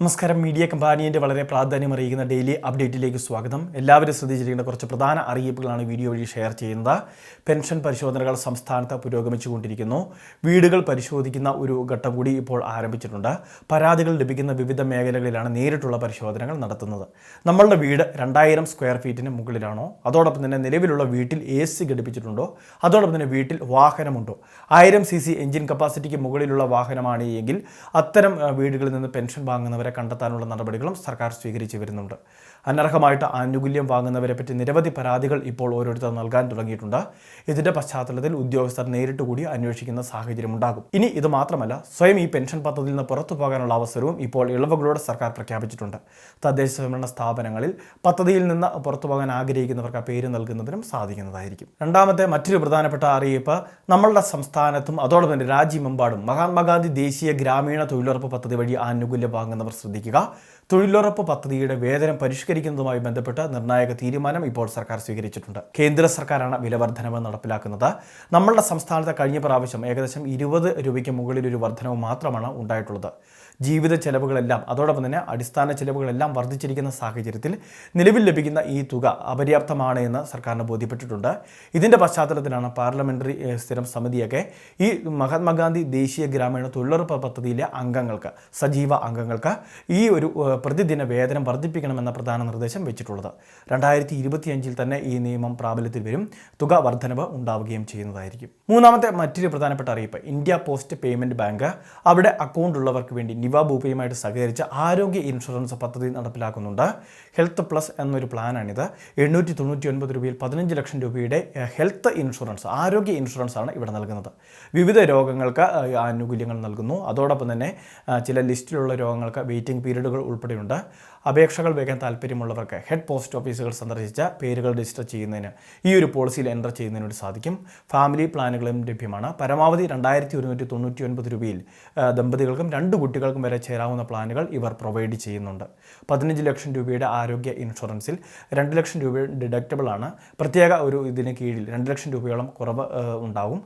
നമസ്കാരം. മീഡിയ കമ്പാനിയന്റെ വളരെ പ്രാധാന്യം അറിയിക്കുന്ന ഡെയിലി അപ്ഡേറ്റിലേക്ക് സ്വാഗതം. എല്ലാവരും ശ്രദ്ധിച്ചിരിക്കുന്ന കുറച്ച് പ്രധാന അറിയിപ്പുകളാണ് വീഡിയോ വഴി ഷെയർ ചെയ്യുന്നത്. പെൻഷൻ പരിശോധനകൾ സംസ്ഥാനത്ത് പുരോഗമിച്ചുകൊണ്ടിരിക്കുന്നു. വീടുകൾ പരിശോധിക്കുന്ന ഒരു ഘട്ടം കൂടി ഇപ്പോൾ ആരംഭിച്ചിട്ടുണ്ട്. പരാതികൾ ലഭിക്കുന്ന വിവിധ മേഖലകളിലാണ് നേരിട്ടുള്ള പരിശോധനകൾ നടത്തുന്നത്. നമ്മളുടെ വീട് രണ്ടായിരം സ്ക്വയർ ഫീറ്റിന് മുകളിലാണോ? അതോടൊപ്പം തന്നെ നിലവിലുള്ള വീട്ടിൽ എ സി ഘടിപ്പിച്ചിട്ടുണ്ടോ? അതോടൊപ്പം തന്നെ വീട്ടിൽ വാഹനമുണ്ടോ? ആയിരം സി സി എഞ്ചിൻ കപ്പാസിറ്റിക്ക് മുകളിലുള്ള വാഹനമാണ് എങ്കിൽ അത്തരം വീടുകളിൽ നിന്ന് പെൻഷൻ വാങ്ങുന്നവരെ കണ്ടെത്താനുള്ള നടപടികളും സർക്കാർ സ്വീകരിച്ചു വരുന്നുണ്ട്. അനർഹമായിട്ട് ആനുകൂല്യം വാങ്ങുന്നവരെ പറ്റി നിരവധി പരാതികൾ ഇപ്പോൾ ഓരോരുത്തർ നൽകാൻ തുടങ്ങിയിട്ടുണ്ട്. ഇതിന്റെ പശ്ചാത്തലത്തിൽ ഉദ്യോഗസ്ഥർ നേരിട്ട് കൂടി അന്വേഷിക്കുന്ന സാഹചര്യം ഉണ്ടാകും. ഇനി ഇത് മാത്രമല്ല സ്വയം ഈ പെൻഷൻ പദ്ധതിയിൽ നിന്ന് പുറത്തു പോകാനുള്ള അവസരവും ഇപ്പോൾ ഇളവുകളോടെ സർക്കാർ പ്രഖ്യാപിച്ചിട്ടുണ്ട്. തദ്ദേശ സ്വയംഭരണ സ്ഥാപനങ്ങളിൽ പദ്ധതിയിൽ നിന്ന് പുറത്തു പോകാൻ ആഗ്രഹിക്കുന്നവർക്ക് പേര് നൽകുന്നതിനും സാധിക്കുന്നതായിരിക്കും. രണ്ടാമത്തെ മറ്റൊരു പ്രധാനപ്പെട്ട അറിയിപ്പ് നമ്മളുടെ സംസ്ഥാനത്തും അതോടൊപ്പം തന്നെ രാജ്യമെമ്പാടും മഹാത്മാഗാന്ധി ദേശീയ ഗ്രാമീണ തൊഴിലുറപ്പ് പദ്ധതി വഴി ആനുകൂല്യം വാങ്ങുന്നവർ すべきが തൊഴിലുറപ്പ് പദ്ധതിയുടെ വേതനം പരിഷ്കരിക്കുന്നതുമായി ബന്ധപ്പെട്ട് നിർണായക തീരുമാനം ഇപ്പോൾ സർക്കാർ സ്വീകരിച്ചിട്ടുണ്ട്. കേന്ദ്ര സർക്കാരാണ് വിലവർദ്ധനവ് നടപ്പിലാക്കുന്നത്. നമ്മളുടെ സംസ്ഥാനത്ത് കഴിഞ്ഞ പ്രാവശ്യം ഏകദേശം ഇരുപത് രൂപയ്ക്ക് മുകളിൽ ഒരു വർധനവ് മാത്രമാണ് ഉണ്ടായിട്ടുള്ളത്. ജീവിത ചെലവുകളെല്ലാം അതോടൊപ്പം തന്നെ അടിസ്ഥാന ചെലവുകളെല്ലാം വർദ്ധിച്ചിരിക്കുന്ന സാഹചര്യത്തിൽ നിലവിൽ ലഭിക്കുന്ന ഈ തുക അപര്യാപ്തമാണ് എന്ന് സർക്കാരിന് ബോധ്യപ്പെട്ടിട്ടുണ്ട്. ഇതിന്റെ പശ്ചാത്തലത്തിലാണ് പാർലമെന്ററി സ്ഥിരം സമിതിയൊക്കെ ഈ മഹാത്മാഗാന്ധി ദേശീയ ഗ്രാമീണ തൊഴിലുറപ്പ് പദ്ധതിയിലെ അംഗങ്ങൾക്ക് സജീവ അംഗങ്ങൾക്ക് ഈ ഒരു പ്രതിദിന വേതനം വർദ്ധിപ്പിക്കണമെന്ന പ്രധാന നിർദ്ദേശം വെച്ചിട്ടുള്ളത്. രണ്ടായിരത്തി ഇരുപത്തിയഞ്ചിൽ തന്നെ ഈ നിയമം പ്രാബല്യത്തിൽ വരും. തുക വർധനവ് ഉണ്ടാവുകയും ചെയ്യുന്നതായിരിക്കും. മൂന്നാമത്തെ മറ്റൊരു പ്രധാനപ്പെട്ട അറിയിപ്പ്. ഇന്ത്യ പോസ്റ്റ് പേയ്മെന്റ് ബാങ്ക് അവിടെ അക്കൗണ്ട് ഉള്ളവർക്ക് വേണ്ടി നിവ ഭൂപയുമായിട്ട് സഹകരിച്ച് ആരോഗ്യ ഇൻഷുറൻസ് പദ്ധതി നടപ്പിലാക്കുന്നുണ്ട്. ഹെൽത്ത് പ്ലസ് എന്നൊരു പ്ലാനാണിത്. എണ്ണൂറ്റി തൊണ്ണൂറ്റി ഒൻപത് രൂപയിൽ പതിനഞ്ച് ലക്ഷം രൂപയുടെ ഹെൽത്ത് ഇൻഷുറൻസ് ആരോഗ്യ ഇൻഷുറൻസ് ആണ് ഇവിടെ നൽകുന്നത്. വിവിധ രോഗങ്ങൾക്ക് ആനുകൂല്യങ്ങൾ നൽകുന്നു. അതോടൊപ്പം തന്നെ ചില ലിസ്റ്റിലുള്ള രോഗങ്ങൾക്ക് വെയിറ്റിംഗ് പീരീഡുകൾ ഉൾപ്പെടെയുണ്ട്. അപേക്ഷകൾ വേഗം താല്പര്യമുള്ളവർക്ക് ഹെഡ് പോസ്റ്റ് ഓഫീസുകൾ സന്ദർശിച്ച പേരുകൾ രജിസ്റ്റർ ചെയ്യുന്നതിന് ഈ ഒരു പോളിസിയിൽ എന്റർ ചെയ്യുന്നതിന് വേണ്ടി സാധിക്കും. ഫാമിലി പ്ലാനുകളും ലഭ്യമാണ്. പരമാവധി രണ്ടായിരത്തി ഒരുന്നൂറ്റി തൊണ്ണൂറ്റി ഒൻപത് രൂപയിൽ ദമ്പതികൾക്കും രണ്ട് കുട്ടികൾക്കും വരെ ചേരാവുന്ന പ്ലാനുകൾ ഇവർ പ്രൊവൈഡ് ചെയ്യുന്നുണ്ട്. പതിനഞ്ച് ലക്ഷം രൂപയുടെ ആരോഗ്യ ഇൻഷുറൻസിൽ രണ്ട് ലക്ഷം രൂപ ഡിഡക്റ്റബിൾ ആണ്. പ്രത്യേക ഒരു ഇതിന് കീഴിൽ രണ്ട് ലക്ഷം രൂപയോളം കുറവ് ഉണ്ടാവും.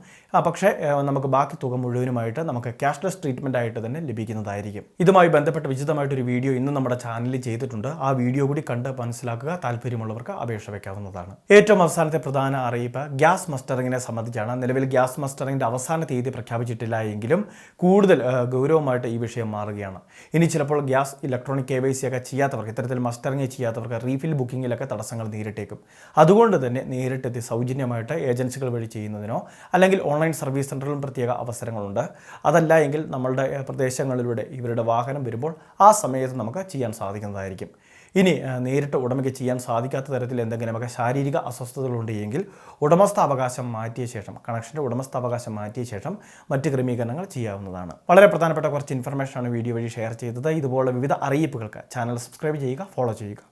പക്ഷേ നമുക്ക് ബാക്കി തുക മുഴുവനുമായിട്ട് നമുക്ക് ക്യാഷ്ലെസ് ട്രീറ്റ്മെന്റ് ആയിട്ട് തന്നെ ലഭിക്കുന്നതായിരിക്കും. ഇതുമായി ബന്ധപ്പെട്ട് വിശദമായിട്ടൊരു വീഡിയോ ഇന്ന് നമ്മുടെ ചാനലിൽ ചെയ്തിട്ടുണ്ട്. ആ വീഡിയോ കൂടി കണ്ട് മനസ്സിലാക്കുക താല്പര്യമുള്ളവർക്ക് അപേക്ഷ വയ്ക്കാവുന്നതാണ് ഏറ്റവും അവസാനത്തെ പ്രധാന അറിയിപ്പ് ഗ്യാസ് മസ്റ്ററിങ്ങിനെ സംബന്ധിച്ചാണ്. നിലവിൽ ഗ്യാസ് മസ്റ്ററിങ്ങിന്റെ അവസാന തീയതി പ്രഖ്യാപിച്ചിട്ടില്ല എങ്കിലും കൂടുതൽ ഗൗരവമായിട്ട് ഈ വിഷയം മാറുകയാണ്. ഇനി ചിലപ്പോൾ gas electronic K Y C ഒക്കെ ചെയ്യാത്തവർക്ക് ഇത്തരത്തിൽ മസ്റ്ററിങ് ചെയ്യാത്തവർക്ക് റീഫിൽ ബുക്കിങ്ങിലൊക്കെ തടസ്സങ്ങൾ നേരിട്ടേക്കും. അതുകൊണ്ട് തന്നെ നേരിട്ടെത്തി സൗജന്യമായിട്ട് ഏജൻസികൾ വഴി ചെയ്യുന്നതിനോ അല്ലെങ്കിൽ ഓൺലൈൻ സർവീസ് സെന്ററിലും പ്രത്യേക അവസരങ്ങളുണ്ട്. അതല്ല എങ്കിൽ നമ്മളുടെ പ്രദേശങ്ങളിലൂടെ ഇവരുടെ വാഹനം വരുമ്പോൾ ആ സമയത്ത് നമുക്ക് ചെയ്യാൻ സാധിക്കുന്നതായിരിക്കും. ഇനി നേരിട്ട് ഉടമയ്ക്ക് ചെയ്യാൻ സാധിക്കാത്ത തരത്തിൽ എന്തെങ്കിലും എന്തെങ്കിലുമൊക്കെ ശാരീരിക അസ്വസ്ഥതകളുണ്ട് എങ്കിൽ ഉടമസ്ഥാവകാശം മാറ്റിയ ശേഷം കണക്ഷന്റെ ഉടമസ്ഥാവകാശം മാറ്റിയ ശേഷം മറ്റ് ക്രമീകരണങ്ങൾ ചെയ്യാവുന്നതാണ്. വളരെ പ്രധാനപ്പെട്ട കുറച്ച് ഇൻഫർമേഷനാണ് വീഡിയോ വഴി ഷെയർ ചെയ്തത്. ഇതുപോലുള്ള വിവിധ അറിയിപ്പുകൾക്ക് ചാനൽ സബ്സ്ക്രൈബ് ചെയ്യുക ഫോളോ ചെയ്യുക.